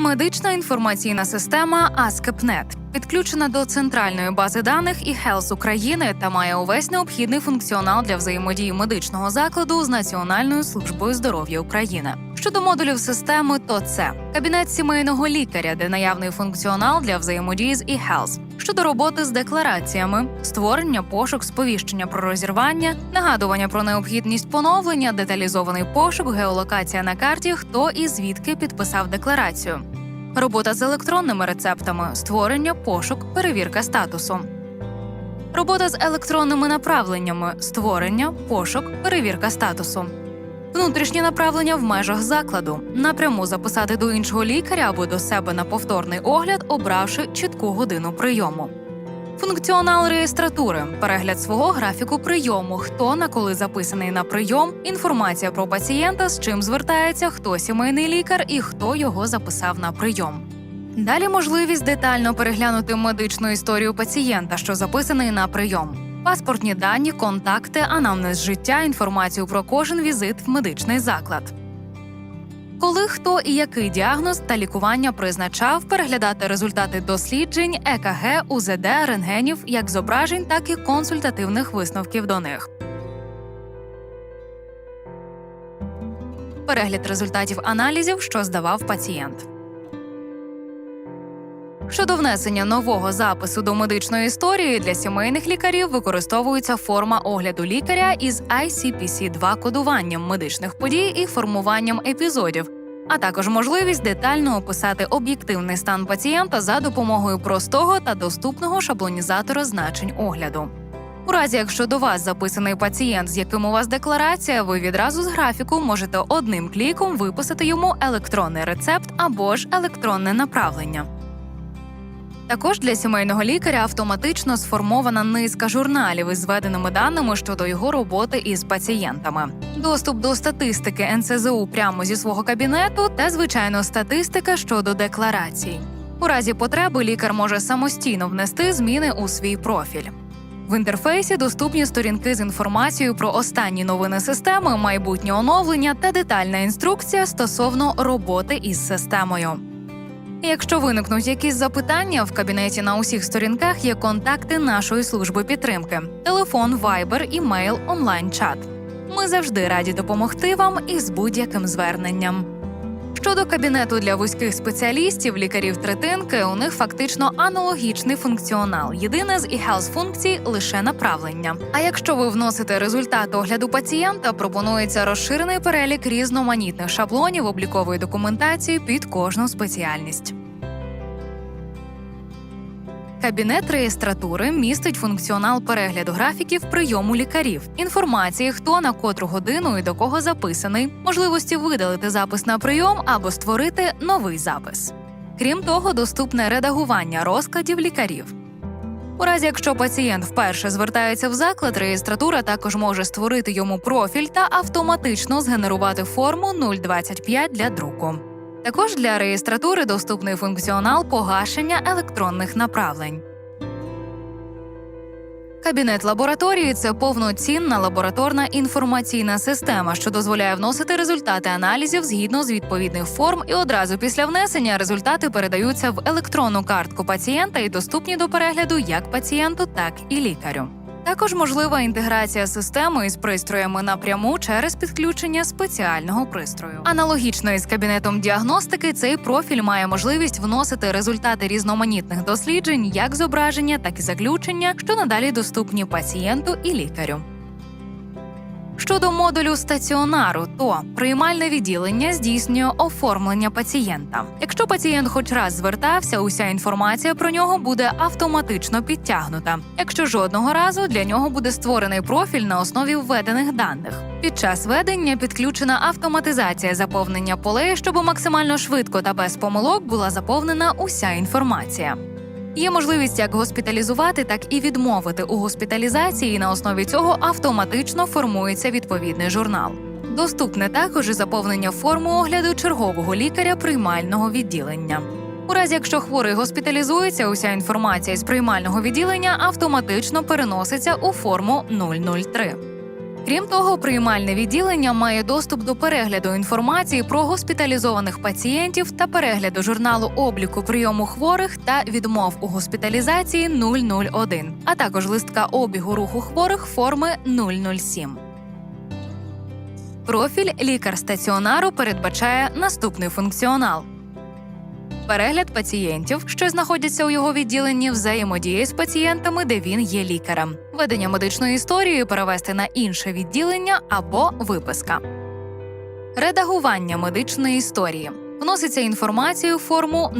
Медична інформаційна система ASCEPNet підключена до центральної бази даних і Health України та має увесь необхідний функціонал для взаємодії медичного закладу з Національною службою здоров'я України. Щодо модулів системи, то це кабінет сімейного лікаря, де наявний функціонал для взаємодії з eHealth. Щодо роботи з деклараціями, створення, пошук, сповіщення про розірвання, нагадування про необхідність поновлення, деталізований пошук, геолокація на карті, хто і звідки підписав декларацію. Робота з електронними рецептами, створення, пошук, перевірка статусу. Робота з електронними направленнями, створення, пошук, перевірка статусу. Внутрішнє направлення в межах закладу напряму записати до іншого лікаря або до себе на повторний огляд, обравши чітку годину прийому. Функціонал реєстратури, перегляд свого графіку прийому, хто на коли записаний на прийом, інформація про пацієнта, з чим звертається, хто сімейний лікар і хто його записав на прийом. Далі можливість детально переглянути медичну історію пацієнта, що записаний на прийом. Паспортні дані, контакти, анамнез життя, інформацію про кожен візит в медичний заклад. Коли хто і який діагноз та лікування призначав, переглядати результати досліджень, ЕКГ, УЗД, рентгенів, як зображень, так і консультативних висновків до них. Перегляд результатів аналізів, що здавав пацієнт. Щодо внесення нового запису до медичної історії для сімейних лікарів використовується форма огляду лікаря із ICPC-2 кодуванням медичних подій і формуванням епізодів, а також можливість детально описати об'єктивний стан пацієнта за допомогою простого та доступного шаблонізатора значень огляду. У разі, якщо до вас записаний пацієнт, з яким у вас декларація, ви відразу з графіку можете одним кліком виписати йому електронний рецепт або ж електронне направлення. Також для сімейного лікаря автоматично сформована низка журналів із зведеними даними щодо його роботи із пацієнтами, доступ до статистики НСЗУ прямо зі свого кабінету та звичайно статистика щодо декларацій. У разі потреби лікар може самостійно внести зміни у свій профіль. В інтерфейсі доступні сторінки з інформацією про останні новини системи, майбутнє оновлення та детальна інструкція стосовно роботи із системою. Якщо виникнуть якісь запитання, в кабінеті на усіх сторінках є контакти нашої служби підтримки: телефон, вайбер, імейл, онлайн-чат. Ми завжди раді допомогти вам із будь-яким зверненням. Щодо кабінету для вузьких спеціалістів, лікарів третинки, у них фактично аналогічний функціонал. Єдине з e-health функцій лише направлення. А якщо ви вносите результат огляду пацієнта, пропонується розширений перелік різноманітних шаблонів облікової документації під кожну спеціальність. Кабінет реєстратури містить функціонал перегляду графіків прийому лікарів, інформації, хто на котру годину і до кого записаний, можливості видалити запис на прийом або створити новий запис. Крім того, доступне редагування розкладів лікарів. У разі, якщо пацієнт вперше звертається в заклад, реєстратура також може створити йому профіль та автоматично згенерувати форму 025 для друку. Також для реєстратури доступний функціонал погашення електронних направлень. Кабінет лабораторії це повноцінна лабораторна інформаційна система, що дозволяє вносити результати аналізів згідно з відповідних форм, і одразу після внесення результати передаються в електронну картку пацієнта і доступні до перегляду як пацієнту, так і лікарю. Також можлива інтеграція системи із пристроями напряму через підключення спеціального пристрою. Аналогічно із кабінетом діагностики, цей профіль має можливість вносити результати різноманітних досліджень, як зображення, так і заключення, що надалі доступні пацієнту і лікарю. Щодо модулю стаціонару, то приймальне відділення здійснює оформлення пацієнта. Якщо пацієнт хоч раз звертався, уся інформація про нього буде автоматично підтягнута. Якщо жодного разу для нього буде створений профіль на основі введених даних. Під час ведення підключена автоматизація заповнення полей, щоб максимально швидко та без помилок була заповнена уся інформація. Є можливість як госпіталізувати, так і відмовити у госпіталізації. і На основі цього автоматично формується відповідний журнал. Доступне також і заповнення форми огляду чергового лікаря приймального відділення. У разі, якщо хворий госпіталізується, уся інформація з приймального відділення автоматично переноситься у форму 003. Крім того, приймальне відділення має доступ до перегляду інформації про госпіталізованих пацієнтів та перегляду журналу обліку прийому хворих та відмов у госпіталізації 001, а також листка обігу руху хворих форми 007. Профіль лікар стаціонару передбачає наступний функціонал. Перегляд пацієнтів, що знаходяться у його відділенні, взаємодіє з пацієнтами, де він є лікарем, ведення медичної історії перевести на інше відділення або виписка. Редагування медичної історії вноситься інформація у форму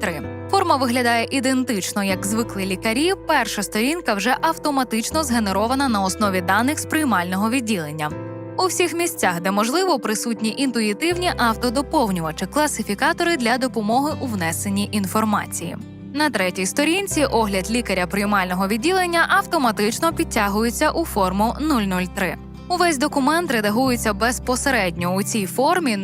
003. Форма виглядає ідентично, як звикли лікарі. Перша сторінка вже автоматично згенерована на основі даних з приймального відділення. У всіх місцях, де можливо, присутні інтуїтивні автодоповнювачі, класифікатори для допомоги у внесенні інформації. На третій сторінці огляд лікаря приймального відділення автоматично підтягується у форму 003. Увесь документ редагується безпосередньо у цій формі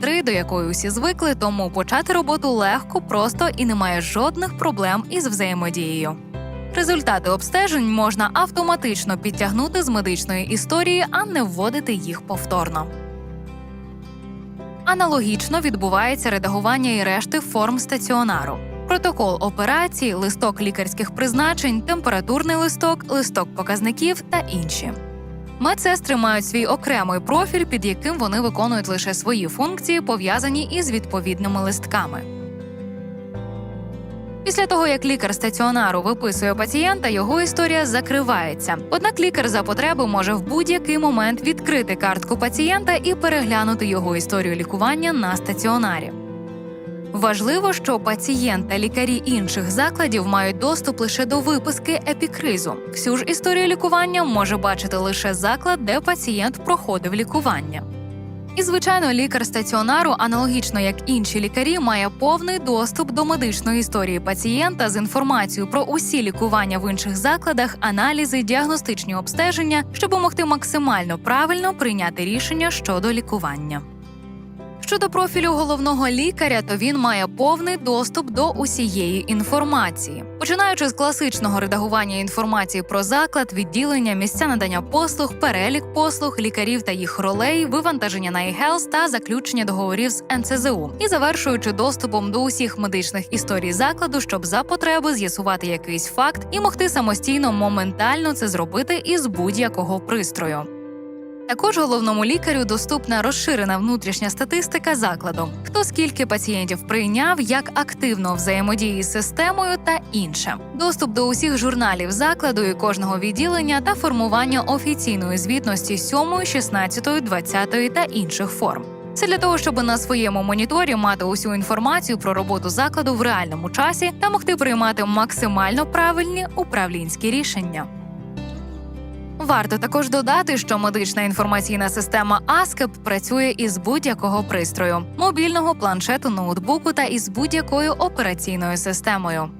003, до якої усі звикли, тому почати роботу легко, просто і немає жодних проблем із взаємодією. Результати обстежень можна автоматично підтягнути з медичної історії, а не вводити їх повторно. Аналогічно відбувається редагування і решти форм стаціонару. Протокол операції, листок лікарських призначень, температурний листок, листок показників та інші. Медсестри мають свій окремий профіль, під яким вони виконують лише свої функції, пов'язані із відповідними листками. Після того, як лікар стаціонару виписує пацієнта, його історія закривається. Однак лікар за потреби може в будь-який момент відкрити картку пацієнта і переглянути його історію лікування на стаціонарі. Важливо, що пацієнт та лікарі інших закладів мають доступ лише до виписки епікризу. Всю ж історію лікування може бачити лише заклад, де пацієнт проходив лікування. І, звичайно, лікар стаціонару, аналогічно як інші лікарі, має повний доступ до медичної історії пацієнта з інформацією про усі лікування в інших закладах, аналізи, діагностичні обстеження, щоб могти максимально правильно прийняти рішення щодо лікування. Щодо профілю головного лікаря, то він має повний доступ до усієї інформації, починаючи з класичного редагування інформації про заклад, відділення, місця надання послуг, перелік послуг, лікарів та їх ролей, вивантаження на e-health та заключення договорів з НЦЗУ, і завершуючи доступом до усіх медичних історій закладу, щоб за потреби з'ясувати якийсь факт і могти самостійно моментально це зробити із будь-якого пристрою. Також головному лікарю доступна розширена внутрішня статистика закладу, хто скільки пацієнтів прийняв, як активно взаємодіє з системою та інше. Доступ до усіх журналів закладу і кожного відділення та формування офіційної звітності 7, 16, 20 та інших форм. Це для того, щоб на своєму моніторі мати усю інформацію про роботу закладу в реальному часі та могти приймати максимально правильні управлінські рішення. Варто також додати, що медична інформаційна система АСКЕП працює із будь-якого пристрою мобільного планшету, ноутбуку та із будь-якою операційною системою.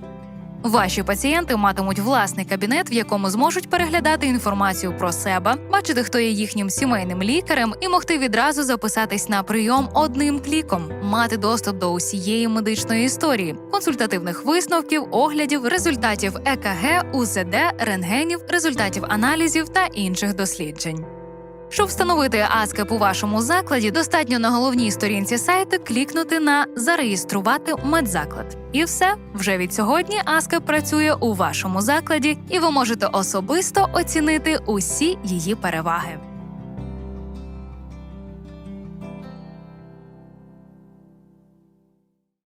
Ваші пацієнти матимуть власний кабінет, в якому зможуть переглядати інформацію про себе, бачити, хто є їхнім сімейним лікарем, і могти відразу записатись на прийом одним кліком, мати доступ до усієї медичної історії, консультативних висновків, оглядів, результатів ЕКГ, УЗД, рентгенів, результатів аналізів та інших досліджень. Щоб встановити аскеп у вашому закладі, достатньо на головній сторінці сайту клікнути на Зареєструвати медзаклад. І все вже від сьогодні Аскеп працює у вашому закладі, і ви можете особисто оцінити усі її переваги.